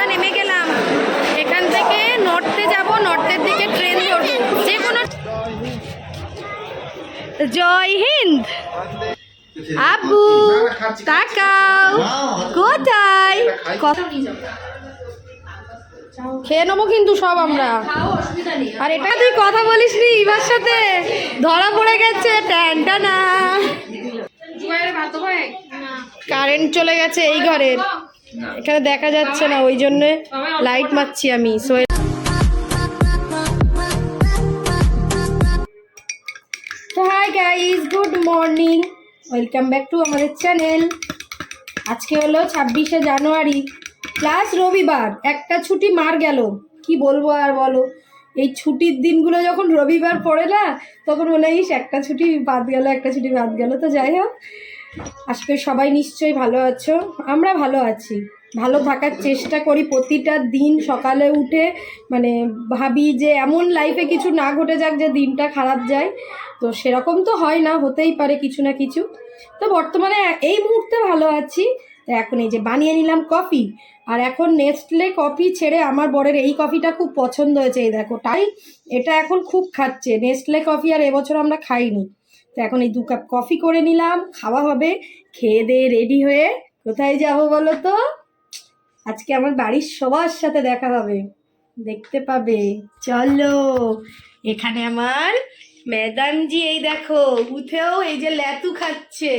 শিয়ালদা নেমে গেলাম। এখান থেকে নর্থে যাব নর্থের দিকে ট্রেন ধরবো। যে কোনো জয় হিন্দ। আব্বু তাকাও। কোথায়? কথা খেয়ে নেব কিন্তু সব আমরা। আর এটা তুই কথা বলিস নি ইবার সাথে? ধরা পড়ে গেছে ট্যানটা না। কারেন্ট চলে গেছে এই ঘরের। এখানে দেখা যাচ্ছে না, ওই জন্য লাইট মারছি আমি তো hi good morning welcome back to আমাদের চ্যানেল আজকে হলো ছাব্বিশে জানুয়ারি প্লাস রবিবার, একটা ছুটি মার গেল। কি বলব আর বলো? এই ছুটির দিনগুলো যখন রবিবার পড়ে না, তখন মনে হয় একটা ছুটি বাদ গেল, একটা ছুটি বাদ গেল। তো যাই হোক আজকে সবাই নিশ্চয়ই ভালো আছো? আমরা ভালো আছি। ভালো থাকার চেষ্টা করি প্রতিটা দিন সকালে উঠে। মানে ভাবি যে এমন লাইফে কিছু না ঘটে যাক যে দিনটা খারাপ যায়। তো সেরকম তো হয় না, হতেই পারে কিছু না কিছু। তো বর্তমানে এই মুহূর্তে ভালো আছি। তো এখন এই যে বানিয়ে নিলাম কফি আর এখন নেস্টলে কফি ছেড়ে আমার বরের এই কফিটা খুব পছন্দ হয়েছে, এই দেখো। তাই এটা এখন খুব খাচ্ছে। নেস্টলে কফি আর এবছর আমরা খাইনি। তো এখন এই দু কাপ কফি করে নিলাম, খাওয়া হবে, খেয়ে দিয়ে রেডি হয়ে কোথায় যাব বলো তো? আজকে আমার বাড়ির সবার সাথে দেখা হবে, দেখতে পাবে। চলো, এখানে আমার ম্যাডামজি এই দেখো, উঠেও এই যে ল্যাতু খাচ্ছে।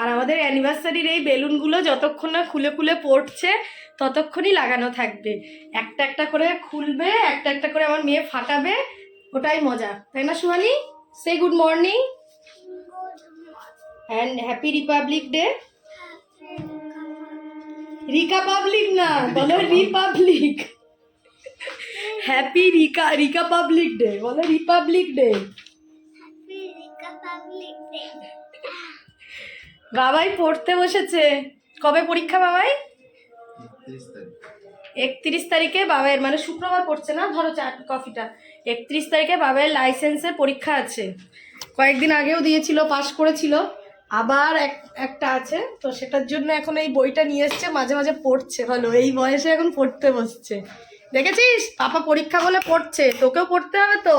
আর আমাদের অ্যানিভার্সারির এই বেলুনগুলো যতক্ষণ না খুলে খুলে পড়ছে, ততক্ষণই লাগানো থাকবে। একটা একটা করে খুলবে, একটা একটা করে আমার মেয়ে ফাটাবে, ওটাই মজা। তাই না, সুহানি? সে good morning and happy republic day Rika public না বলো রিপাবলিক হ্যাপি রিকা রিকা পাবলিক ডে বলো রিপাবলিক ডে বাবাই পড়তে বসেছে। কবে পরীক্ষা বাবাই? একত্রিশ তারিখে। বাবাইয়ের মানে শুক্রবার পড়ছে না? ধরো চা কফিটা। একত্রিশ তারিখে বাবের লাইসেন্সের পরীক্ষা আছে। কয়েকদিন আগেও দিয়েছিল পাশ করেছিল। আবার এক, একটা আছে। তো সেটার জন্য এখন এই বইটা নিয়ে এসছে, মাঝে মাঝে পড়ছে। ভালো, এই বয়সে এখন পড়তে বসছে। দেখেছিস? পাপা পরীক্ষা বলে পড়ছে। তোকেও পড়তে হবে তো।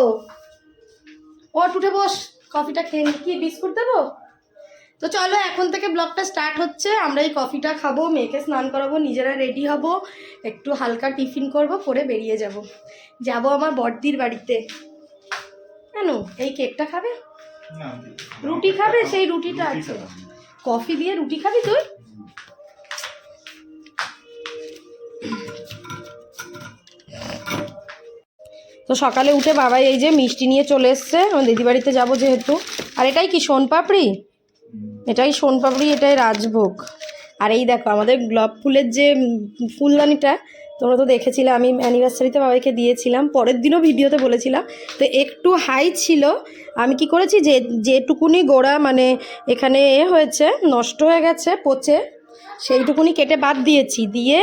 ও উঠে বস। কফিটা খেয়ে কি, বিস্কুট দেবো? তো চলো এখন থেকে ব্লগটা স্টার্ট হচ্ছে। আমরা এই কফিটা খাব মেয়েকে স্নান করাবো নিজেরা রেডি হব একটু হালকা টিফিন করব করে বেরিয়ে যাব। যাব আমার বড়দির বাড়িতে। কেন? এই কেকটা খাবে? রুটি খাবে? সেই রুটিটা আছে। কফি দিয়ে রুটি খাবি তুই? তো সকালে উঠে বাবাই এই যে মিষ্টি নিয়ে চলে এসছে। আমার দিদি বাড়িতে যাব যেহেতু। আর এটাই কি সোনপাপড়ি? এটাই সোনপাপড়ি এটাই রাজভোগ। আর এই দেখো, আমাদের গোলাপ ফুলের যে ফুলদানিটা, তোমরা তো দেখেছিলে, আমি অ্যানিভার্সারিতে বাবাইকে দিয়েছিলাম, পরের দিনও ভিডিওতে বলেছিলাম। তো একটু হাই ছিল, আমি কি করেছি, যে, যেটুকুনি গোড়া মানে এখানে এ হয়েছে, নষ্ট হয়ে গেছে, পচে, সেইটুকুনি কেটে বাদ দিয়েছি। দিয়ে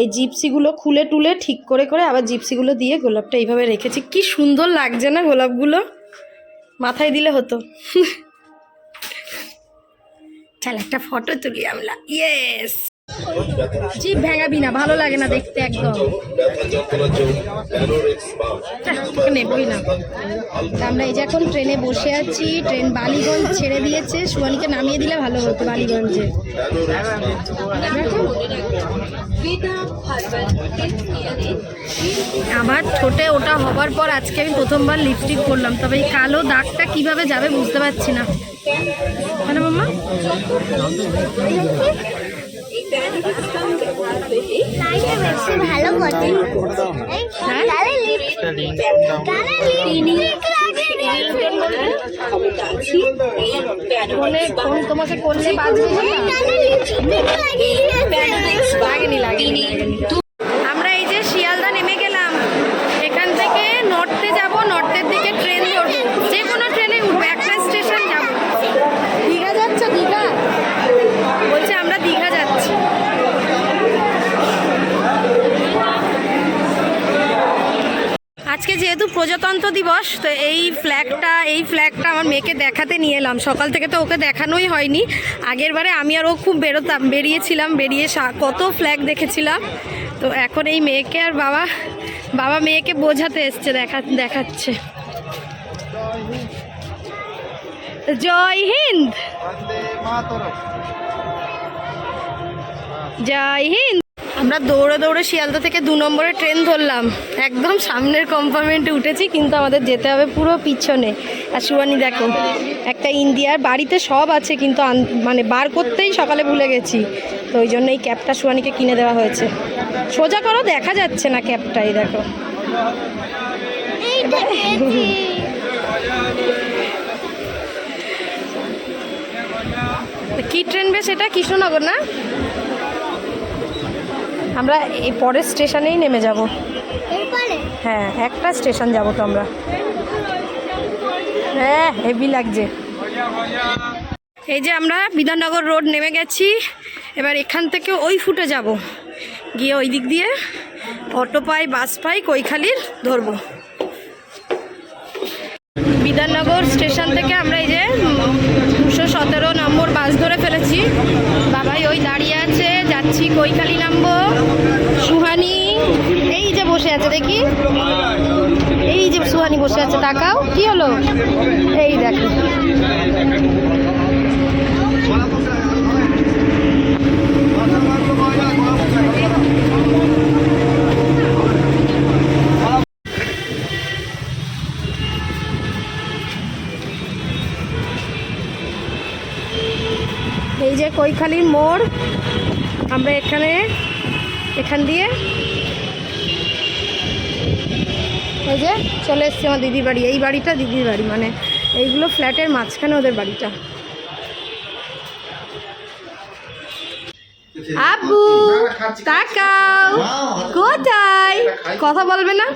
এই জিপসিগুলো খুলে টুলে ঠিক করে করে আবার জিপসিগুলো দিয়ে গোলাপটা এইভাবে রেখেছি। কি সুন্দর লাগছে না গোলাপগুলো? মাথায় দিলে হতো। চল একটা ফটো তুলি আমরা। ইয়েস জিপ ভেঙাবি না, ভালো লাগে না দেখতে একদম। নেবই না। আমরা এই যে এখন ট্রেনে বসে আছি, ট্রেন বালিগঞ্জ ছেড়ে দিয়েছে। সুয়ানিকে নামিয়ে দিলে ভালো হতো বালিগঞ্জে। আবার ঠোঁটে ওটা হবার পর আজকে আমি প্রথমবার লিপস্টিক করলাম তবে এই কালো দাগটা কীভাবে যাবে বুঝতে পারছি না। মানে মাম্মা? তোমাকে করলে বাজবে? লাগেনি লাগেনি লাগেনি। আমরা এই যে শিয়ালদা নেমে গেলাম এখান থেকে নর্থে যাব নর্থের দিকে ট্রেন ধরবো যে কোনো ট্রেনে উঠবো একটা স্টেশন যাব দীঘা যাচ্ছে দীঘা বলছে আমরা দীঘা যাচ্ছি আজকে যেহেতু প্রজাতন্ত্র দিবস তো এই ফ্ল্যাগটা এই ফ্ল্যাগটা আমার মেয়েকে দেখাতে নিয়ে এলাম। সকাল থেকে তো ওকে দেখানোই হয়নি। আগের বারে আমি আর ও খুব বেরোতাম বেরিয়েছিলাম বেরিয়ে কত ফ্ল্যাগ দেখেছিলাম। তো তো এখন এই মেয়েকে আর বাবা বাবা মেয়েকে বোঝাতে এসছে দেখা দেখাচ্ছে। জয় হিন্দ! জয় হিন্দ! আমরা দৌড়ে দৌড়ে শিয়ালদা থেকে দু নম্বরে ট্রেন ধরলাম। একদম সামনের কম্পার্টমেন্টে উঠেছি কিন্তু আমাদের যেতে হবে পুরো পিছনে। আর সুয়ানি দেখো একটা ইন্ডিয়ার বাড়িতে সব আছে কিন্তু মানে বার করতেই সকালে ভুলে গেছি। তো ওই জন্য এই ক্যাবটা সুয়ানিকে কিনে দেওয়া হয়েছে। সোজা করো দেখা যাচ্ছে না ক্যাবটাই দেখো। কি ট্রেন বেশ এটা কৃষ্ণনগর না? আমরা এই পরের স্টেশনেই নেমে যাব। হ্যাঁ একটা স্টেশন যাব তো আমরা। হ্যাঁ হেভি লাগছে। এই যে আমরা বিধাননগর রোড নেমে গেছি। এবার এখান থেকে ওই ফুটে যাব। গিয়ে ওই দিক দিয়ে অটো পাই বাস পাই কৈখালির ধরবো। বিধাননগর স্টেশন থেকে আমরা এই যে দুশো সতেরো নম্বর বাস ধরে ফেলেছি। বাবাই ওই দাঁড়িয়ে যাচ্ছি কৈখালি নামবো। সুহানি, এই যে বসে আছে, দেখি। এই যে সুহানি বসে আছে, তাকাও। কি হলো? এই দেখো। এই যে কৈখালির মোড়। আমরা এখানে এখান দিয়ে ওই যে চলে এসছি আমার দিদির বাড়ি। এই বাড়িটা দিদির বাড়ি মানে এইগুলো ফ্ল্যাটের মাঝখানে ওদের বাড়িটা। আব্বু তাকাও কোথায়? কথা বলবে না?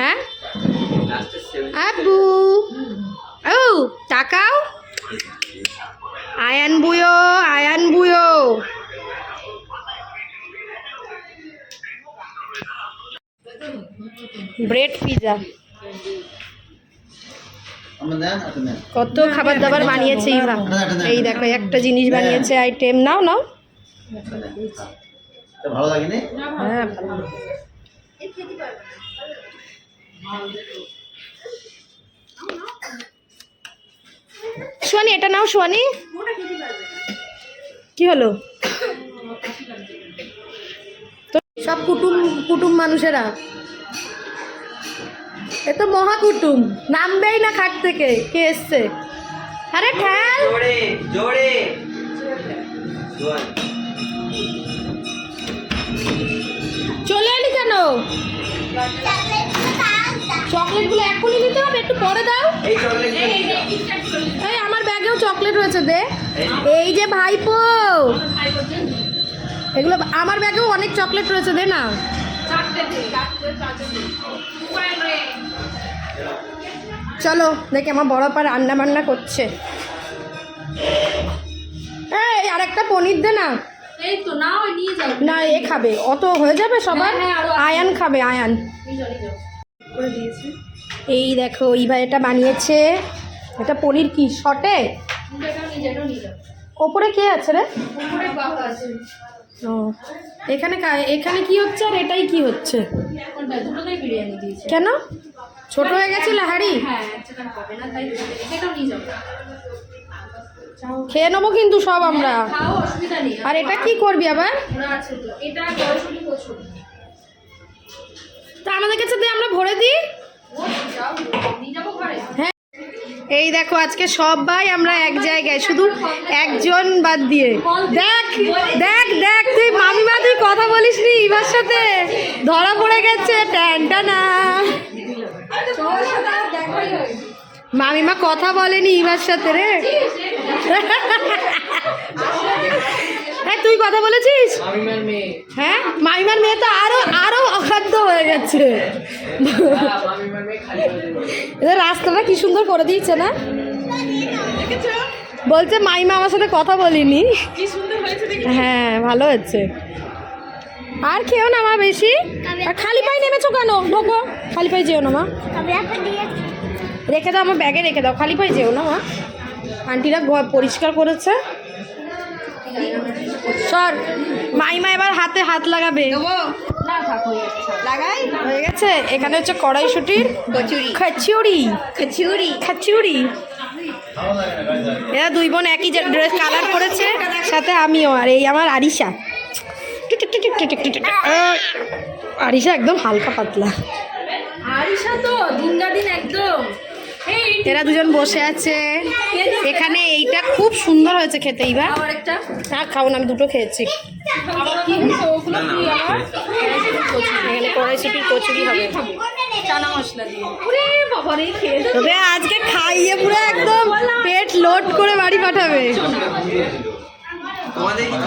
হ্যাঁ? আব্বু ও তাকাও আয়ান বুয়ো আয়ান বুয়ো। Bread pizza. কত খাবার দাবার বানিয়েছে ইভা এই দেখো, একটা জিনিস বানিয়েছে আইটেম। নাও নাও। এটা ভালো। হ্যাঁ এটা নাও সোয়ানি কি হলো? সব কুটুম কুটুম মানুষেরা। এ তো মহা কুটুম নামবেই না খাট থেকে কে এসছে? আরে ঠ্যাল জোরে জোরে। চলে এলি কেন? চকলেটগুলো এখনই নিতে হবে একটু পরে দাও। এই চকলেট এই আমার ব্যাগেও চকলেট রয়েছে দে। এই যে ভাইপো। এগুলো আমার ব্যাগেও অনেক চকলেট রয়েছে দে না? চলো দেখি আমার বড় পা রান্না বান্না করছে। এই আর একটা পনির দে না। না ওই নিয়ে যাও। না এ খাবে। অত হয়ে যাবে সবার? হ্যাঁ, হ্যাঁ। আয়ান খাবে আয়ান। এই দেখো ইভা এটা বানিয়েছে। এটা পনির কি শটে? ওপরে কে আছে রে? উপরে বাবা আছে। ও এখানে এখানে কি হচ্ছে আর এটাই কি হচ্ছে? বিরিয়ানি দিয়েছে। কেন? ছোট হয়ে গেছে লাহারি হ্যাঁ না তাই এটাও নিয়ে যাও। খেয়ে নেব কিন্তু সব আমরা। অসুবিধা নেই। আর এটা কি করবি আবার? তো। আমাদের কাছে আমরা ভরে দিই। হ্যাঁ। এই দেখো, আজকে সবাই আমরা এক জায়গায়, শুধু একজন বাদ দিয়ে। দেখ দেখ দেখ, তুই মামিমা, তুই কথা বলিস নি ইভার সাথে। ধরা পড়ে গেছে ট্যানটা না মামিমা কথা বলেনি ইভার সাথে রে। তুই কথা বলেছিস? হ্যাঁ? মামিমার মেয়ে তো আরও আরও অখাদ্য হয়ে গেছে। রাস্তাটা কি সুন্দর করে দিয়েছে না? বলছে মাইমা আমার সাথে কথা বলিনি। হ্যাঁ ভালো হচ্ছে আর খেও না মা বেশি। আর খালি পাই নেমেছো কেন? ঢোকো খালি পাই যেও না মা। রেখে দাও আমার ব্যাগে রেখে দাও। খালি পাই যেও না মা। আন্টিরা পরিষ্কার করেছে। সর মাইমা এবার হাতে হাত লাগাবে। লাগাই? হয়ে গেছে। এখানে হচ্ছে কড়াইশুটির কচুরি। খিচুড়ি। খিচুড়ি। খিচুড়ি। এরা দুই বোন একই ড্রেস কালার করেছে সাথে আমিও আর এই আমার আরিশা। আরিশা একদম হালকা পাতলা। আরিশা তো দিন একদম। এরা দুজন বসে আছে। এখানে এইটা খুব সুন্দর হয়েছে খেতে একটা? না খাও না আমি দুটো খেয়েছি। এখানে কড়াইশুটির কচুরি হবে। আজকে খাইয়ে পুরো একদম পেট লোড করে বাড়ি পাঠাবে। তোমাদের কি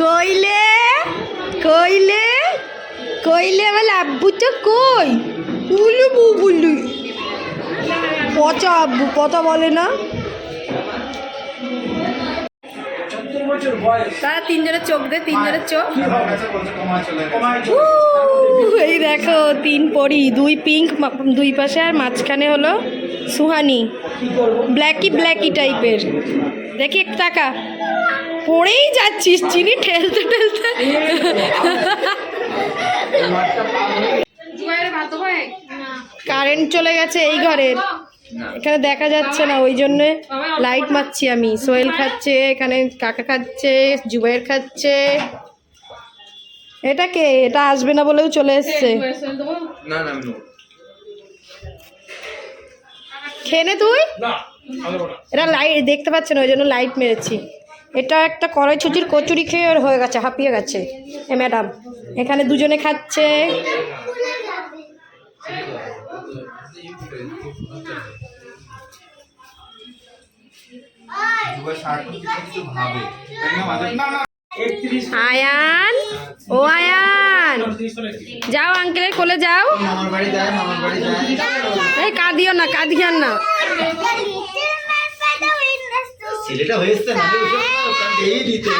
কইলে কইলে কইলে বলে আব্বু তো কই উলু বুবুলু পচা আব্বু কথা বলে না। তারা তিনজনের চোখ দে তিনজনের চোখ। এই দেখো তিন পরি দুই পিঙ্ক দুই পাশে আর মাঝখানে হলো সুহানি। ব্ল্যাকি ব্ল্যাকি টাইপের। দেখি এক টাকা পড়েই যাচ্ছিস চিনি ঠেলতে ঠেলতে। হয় কারেন্ট চলে গেছে এই ঘরের এখানে দেখা যাচ্ছে না ওই জন্য লাইট মারছি আমি। সোহেল খাচ্ছে এখানে কাকা খাচ্ছে জুবাইর খাচ্ছে। এটা কে? এটা আসবে না বলেও চলে এসছে। খেয়ে নে তুই। এটা লাইট দেখতে পাচ্ছে না ওই জন্য লাইট মেরেছি। এটা একটা কড়াই ছুচির কচুরি খেয়ে ওর হয়ে গেছে হাঁপিয়ে গেছে। এ ম্যাডাম এখানে দুজনে খাচ্ছে। আয়ান ও আয়ান। যাও আঙ্কেলের কোলে যাও। এই কাঁদিও না কাঁদিয়ান না। ছেলেটা হয়েছে না এই দিতে।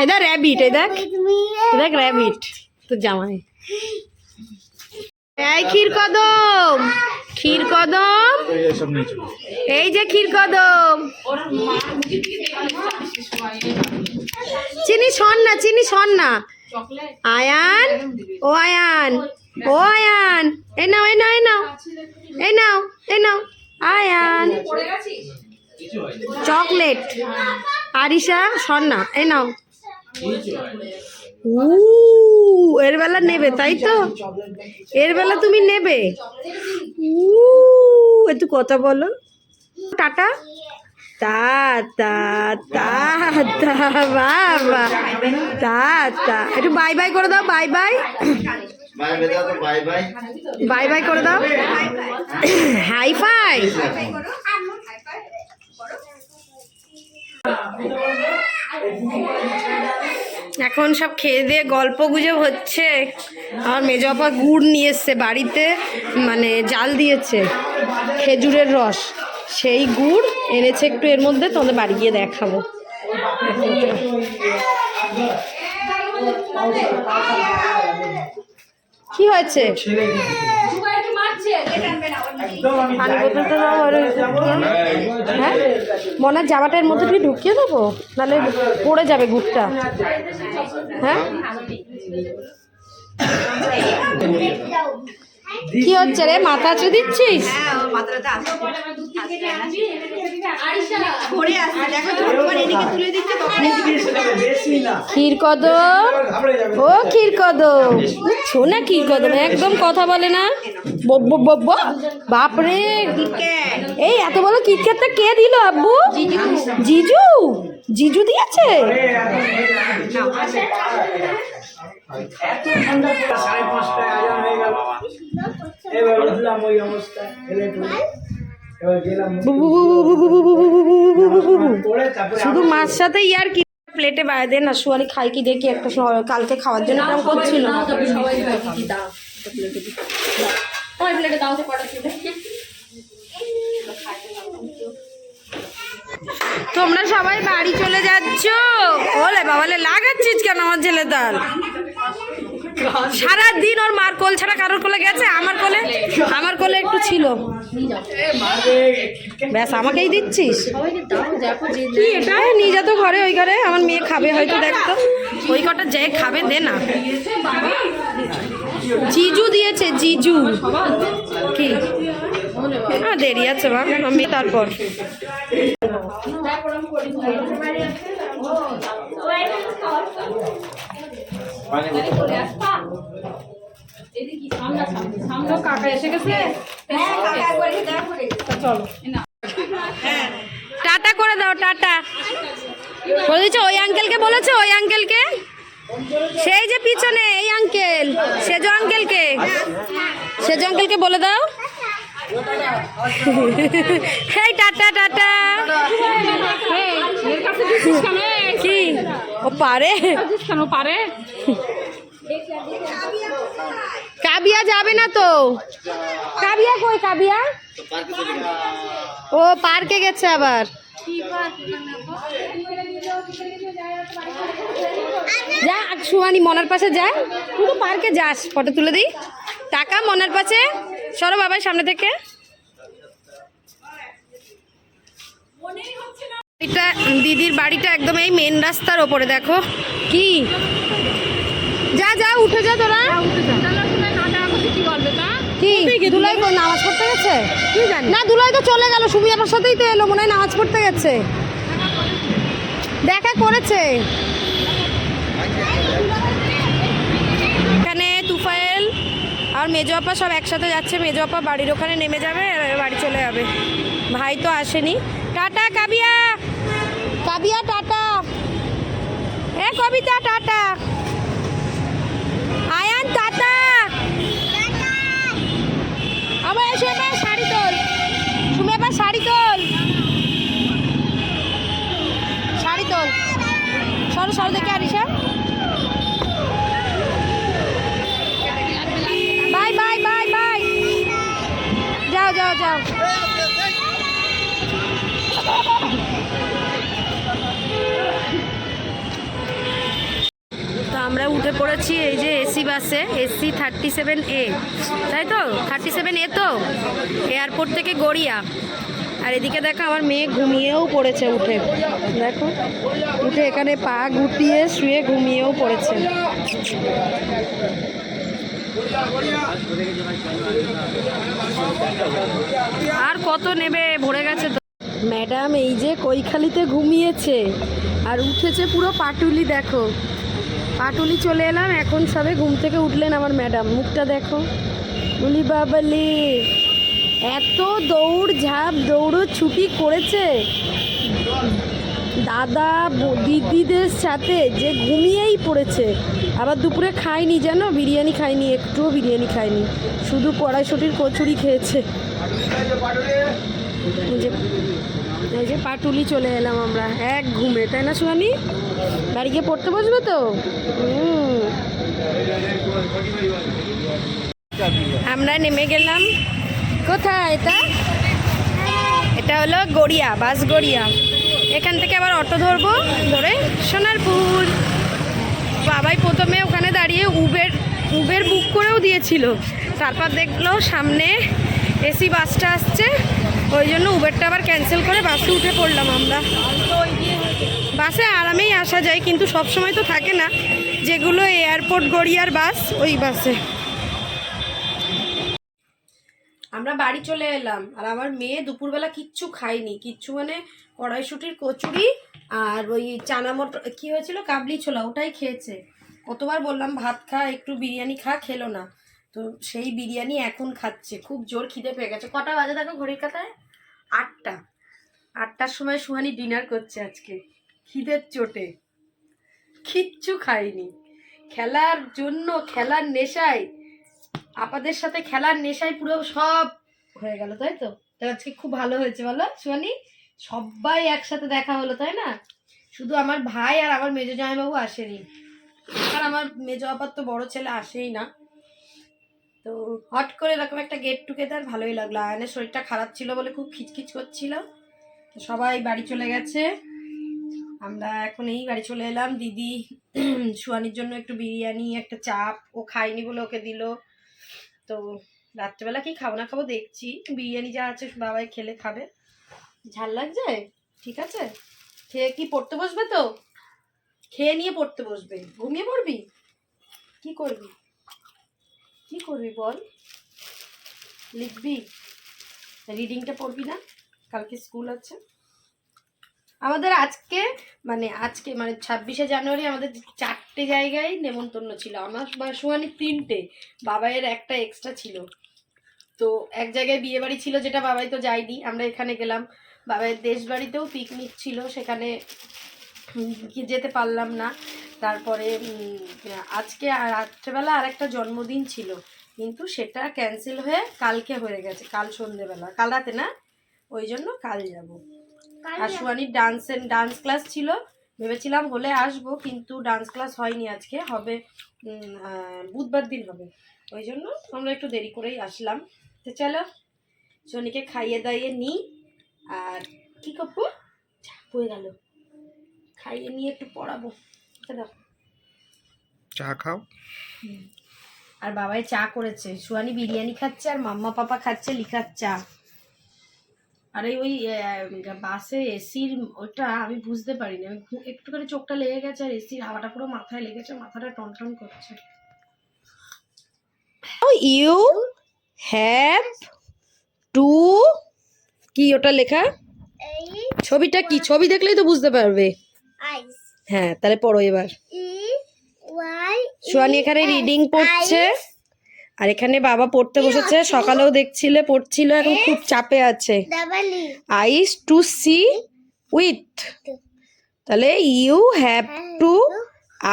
এটা র্যাবিট এই দেখ দেখ র্যাবিট তোর জামাই এই ক্ষীর কদম ক্ষীর কদম। এই যে ক্ষীর কদম। চিনি শোন না, চিনি শোন না। আয়ান, ও আয়ান ও আয়ান। এই নাও এই নাও এই নাও এই নাও এই নাও। আয়ান। চকলেট। আরিশা স্বর্ণা এই নাও। উ এর বেলা নেবে তাই তো? এর বেলা তুমি নেবে? উ একটু কথা বলো। টাটা। তা তা তা তা বাবা তা তা একটু বাই বাই করে দাও bye bye. Bye bye bye bye. Bye করে দাও। High five. এখন সব খেয়ে দিয়ে গল্প গুজব হচ্ছে। আমার মেজপা গুড় নিয়ে এসছে বাড়িতে মানে জাল দিয়েছে, খেজুরের রস। সেই গুড় এনেছে একটু এর মধ্যে, তোমাদের বাড়ি গিয়ে দেখাবো। কি হয়েছে? পানি বোতলটা দাও আর হ্যাঁ মনার জামাটার মধ্যে তুমি ঢুকিয়ে দেবো? নাহলে পড়ে যাবে গুড়টা হ্যাঁ? কি হচ্ছে রে? মাথা আঁচড়ে দিচ্ছিস? ক্ষীর কদম? ও ক্ষীর কদম। শোনা ক্ষীর কদম? একদম কথা বলে না। বাপরে। এই এত বড় কিটক্যাটটা কে দিল আব্বু? জিজু। জিজু? দিয়েছে? শুধু মাছ সাথে ইয়ার কি প্লেটে বাইরে না শুয়ালি খাই কি দেখি একটা কালকে খাওয়ার জন্য এরকম করছিল তোমরা সবাই বাড়ি চলে যাচ্ছ ওলে বাবালে লাগাচ্ছিস কেন আমার ছেলে তার সারা দিন ওর মার কোল ছাড়া কারোর কোলে গেছে? আমার কোলে? আমার কোলে একটু ছিল। ব্যাস, আমাকেই দিচ্ছিস? কি এটা? নিয়ে যা তো ঘরে, ওই ঘরে। আমার মেয়ে খাবে, হয়তো দেখতো ওই কটা যে খাবে, দে না। জিজু দিয়েছে, জিজু। কি? হ্যাঁ দেরি আছে বা আমি তারপর। কাকা এসে গেছে? টাটা করে দাও টাটা। বলে দিচ্ছে ওই আঙ্কেলকে বলেছে? ওই আঙ্কেলকে সেই যে পিছনে এই আঙ্কেল সেজো আঙ্কেলকে সেজো আঙ্কেলকে বলে দাও। হেই টাটা টাটা। কি? ও পারে? কেন পারে? কাবিয়া যাবে না তো। কাবিয়া কই, কাবিয়া? ও পার্কে গেছে আবার। যা সুহানি মনার পাশে যা। তুই তো পার্কে যাস, ফটো তুলে দিই। টাকা মনার পাশে। সরো বাবাই সামনে থেকে। এটা দিদির বাড়িটা একদম এই মেন রাস্তার ওপরে দেখো। কি? যা যা উঠে যা তোরা। কি দুলাই কো নামাজ পড়তে গেছে? না দুলাই তো চলে গেল সুমি আমার সাথেই তো এলো মনে হয় নামাজ পড়তে গেছে। দেখা করেছে। এখানে তুফাইল আর মেজো আপা সব একসাথে যাচ্ছে মেজো আপা বাড়ির ওখানে নেমে যাবে আর বাড়ি চলে যাবে। ভাই তো আসেনি। টাটা কাবিয়া। কাবিয়া টাটা। এ কবিতা টাটা। আয়ান টাটা। আবার এসে এবার শাড়ি তোল। তুমি এবার শাড়ি তোল। শাড়ি তোল। সরো সরো দেখে Arisha bye bye bye bye. যাও যাও যাও। পড়েছি এই যে এসি বাসে এসি থার্টি সেভেন এ তাই তো? থার্টি সেভেন এ তো? এয়ারপোর্ট থেকে গড়িয়া। আর এদিকে দেখো, আমার মেয়ে ঘুমিয়েও পড়েছে উঠে। দেখো, উঠে এখানে পা গুটিয়ে শুয়ে ঘুমিয়েও পড়েছে। আর কত নেবে? ভরে গেছে তো। ম্যাডাম, এই যে কৈখালিতে ঘুমিয়েছে। আর উঠেছে পুরো পাটুলি, দেখো। পাটুলি চলে এলাম, এখন সবে ঘুম থেকে উঠলেন আমার ম্যাডাম। মুখটা দেখো। বলি বাবালি এত দৌড় ঝাঁপ দৌড়ো ছুটি করেছে। দাদা দিদিদের সাথে যে ঘুমিয়েই পড়েছে। আবার দুপুরে খায়নি জানো বিরিয়ানি খায়নি, একটুও বিরিয়ানি খায়নি। শুধু কড়াইশুটির কচুরি খেয়েছে। যে এই যে পাটুলি চলে এলাম আমরা, এক ঘুমে, তাই না সুহানি? বাড়ি গিয়ে পড়তে বসবে তো? আমরা নেমে গেলাম। কোথায় এটা? এটা হলো গড়িয়া, বাস গড়িয়া। এখান থেকে আবার অটো ধরবো ধরে সোনারপুর। বাবাই প্রথমে ওখানে দাঁড়িয়ে উবের উবের বুক করেও দিয়েছিল। তারপর দেখল সামনে এসি বাসটা আসছে। ওই জন্য উবেরটা আবার ক্যান্সেল করে বাসে উঠে পড়লাম আমরা। বাসে আরামেই আসা যায়, কিন্তু সব সময় তো থাকে না, যেগুলো এয়ারপোর্ট গড়িয়ার বাস ওই বাসে আমরা বাড়ি চলে এলাম, আর আমার মেয়ে দুপুরবেলা কিচ্ছু খায়নি। কিচ্ছু মানে কড়াইশুটির কচুরি আর ওই চানা মটর কি হয়েছিল? কাবলি ছোলা, ওটাই খেয়েছে। কতবার বললাম, ভাত খা, একটু বিরিয়ানি খা, খেলো না। তো সেই বিরিয়ানি এখন খাচ্ছে। খুব জোর খিদে পেয়ে গেছে। কটা বাজে দেখো ঘড়ির কাটায়? আটটা। আটটার সময় সুহানি ডিনার করছে আজকে। খিদের চোটে। কিচ্ছু খাইনি খেলার জন্য, খেলার নেশায়, আপাদের সাথে খেলার নেশায় পুরো সব হয়ে গেল, তাই তো? তো আজকে খুব ভালো হয়েছে, বলো? সুহানি সবাই একসাথে দেখা হলো, তাই না? শুধু আমার ভাই আর আমার মেজো জামাইবাবু আসেনি। আর আমার মেজো আপার তো বড় ছেলে আসেই না। তো হট করে এরকম একটা গেট টুগেদার ভালোই লাগল। আয়নের শরীরটা খারাপ ছিল বলে খুব খিচখিচ করছিল। সবাই বাড়ি চলে গেছে। আমরা এখন এই বাড়ি চলে এলাম। দিদি সুয়ানির জন্য একটু বিরিয়ানি, একটা চাপ, ও খায়নি বলে ওকে দিল। তো রাত্রেবেলা কি খাব না খাব দেখছি। বিরিয়ানি যা আছে বাবাই খেলে খাবে। ঝাল লাগছে? ঠিক আছে? খেয়ে কি পড়তে বসবে তো? খেয়ে নিয়ে পড়তে বসবে। ঘুমিয়ে পড়বি? কি করবি? কি করবি বল? লিখবি? রিডিংটা পড়বি না? কালকে স্কুল আছে। আমাদের আজকে মানে আজকে মানে ছাব্বিশে জানুয়ারি আমাদের চারটে জায়গায় নেমন্তন্ন ছিল। আমার বা সুয়ানির তিনটে, বাবাইয়ের একটা এক্সট্রা ছিল। তো এক জায়গায় বিয়ে বাড়ি ছিল যেটা বাবাই তো যায়নি। আমরা এখানে গেলাম। বাবাইয়ের দেশ বাড়িতেও পিকনিক ছিল, সেখানে যেতে পারলাম না। তারপরে আজকে আর রাত্রেবেলা আর একটা জন্মদিন ছিল। কিন্তু সেটা ক্যান্সেল হয়ে কালকে হয়ে গেছে। কাল সন্ধেবেলা। কাল রাতে না? ওই জন্য কাল যাব। আর সুয়ানির ডান্সের ডান্স ক্লাস ছিল। ভেবেছিলাম হলে আসব কিন্তু ডান্স ক্লাস হয়নি আজকে। হবে বুধবার দিন হবে। ওই জন্য আমরা একটু দেরি করেই আসলাম। তো চলো সোনিকে খাইয়ে দাইয়ে নিই আর কি করব হয়ে গেল। খাইয়ে নিয়ে একটু পড়াবো। চা খাও। আর বাবাই চা করেছে। সুয়ানি বিরিয়ানি খাচ্ছে আর মাম্মা পাপা খাচ্ছে লিখার চা। আর এই ওই বাসে এসির ওটা আমি বুঝতে পারিনি। আমি ঘু- একটুখানি চোখটা লেগে গেছে আর এসির হাওয়াটা পুরো মাথায় লেগেছে মাথাটা টনটন করছে। ইউ হ্যাভ টু কি ওটা লেখা? এই ছবিটা কি? ছবি দেখলেই তো বুঝতে পারবে। হ্যাঁ তাহলে পড়ো এবার। সুয়ানি এখানে রিডিং পড়ছে। আর এখানে বাবা পড়তে বসেছে, সকালেও দেখছিলে, পড়ছিল, এখন খুব চাপে আছে। আইস টু সি উইথ তাহলে you have to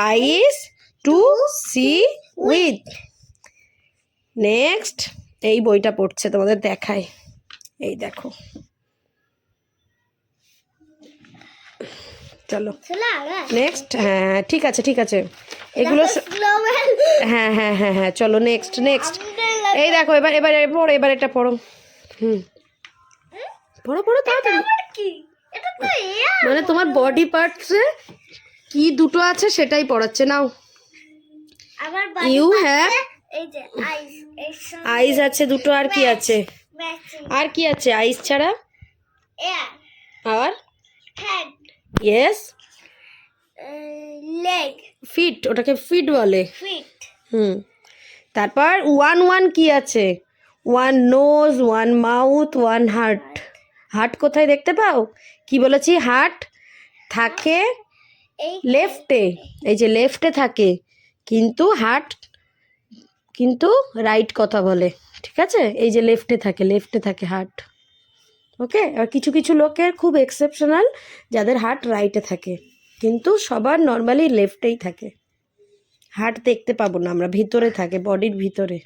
eyes to see with next এই বইটা পড়ছে তোমাদের দেখায়। এই দেখো। চলো। নেক্সট হ্যাঁ ঠিক আছে ঠিক আছে। এগুলো হ্যাঁ হ্যাঁ হ্যাঁ হ্যাঁ চলো নেক্সট নেক্সট এই দেখো এবার এবার পড়ো এবার এটা পড়ো। হুম। পড়ো পড়ো তাড়াতাড়ি। মানে তোমার বডি পার্টসে কি দুটো আছে সেটাই পড়াচ্ছে নাও। ইউ হ্যাভ আইস আছে দুটো আর কি আছে? আর কি আছে আইস ছাড়া? আর? হেড ইয়েস লেগ ফিট ওটাকে ফিট বলে। ফিট হুম। তারপর ওয়ান ওয়ান কি আছে? One nose one mouth one heart heart কোথায় দেখতে পাও? কি বলেছি? হার্ট থাকে লেফটে এই যে লেফটে থাকে। কিন্তু হার্ট কিন্তু রাইট কথা বলে। ঠিক আছে? এই যে লেফটে থাকে লেফটে থাকে হার্ট ওকে আর কিছু কিছু লোকের খুব এক্সেপশনাল যাদের হার্ট রাইটে থাকে। কিন্তু সবার নর্মালি লেফটেই থাকে। হার্ট দেখতে পাবো না আমরা, ভিতরে থাকে বডির ভিতরে।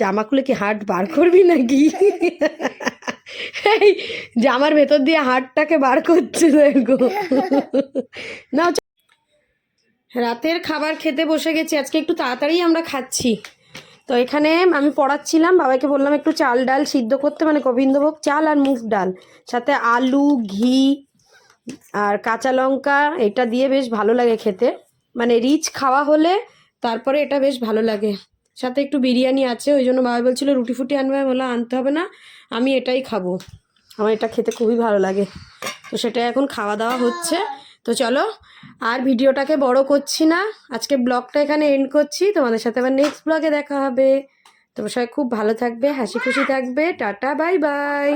জামা খুলে কি হার্ট বার করবি নাকি? জামার ভেতর দিয়ে হার্টটাকে বার করছে, দেখো। না রাতের খাবার খেতে বসে গেছি, আজকে একটু তাড়াতাড়ি আমরা খাচ্ছি। তো এখানে আমি পড়াচ্ছিলাম, বাবাকে বললাম একটু চাল ডাল সিদ্ধ করতে মানে গোবিন্দভোগ চাল আর মুগ ডাল। সাথে আলু, ঘি আর কাঁচা লঙ্কা, এটা দিয়ে বেশ ভালো লাগে খেতে। মানে রিচ খাওয়া হলে তারপরে এটা বেশ ভালো লাগে। সাথে একটু বিরিয়ানি আছে, ওই জন্য বাবা বলছিল রুটি ফুটি আনবে বললাম আনতে হবে না, আমি এটাই খাব। আমার এটা খেতে খুবই ভালো লাগে। তো সেটা এখন খাওয়া দাওয়া হচ্ছে। তো চলো আর ভিডিওটাকে বড় করছি না। আজকে ব্লগটা এখানে এন্ড করছি। তোমাদের সাথে আবার নেক্সট ব্লগে দেখা হবে। তোমার সবাই খুব ভালো থাকবে হাসি খুশি থাকবে। টাটা বাই বাই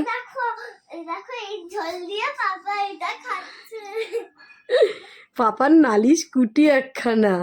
পাপার নালিশ কুটি একখানা।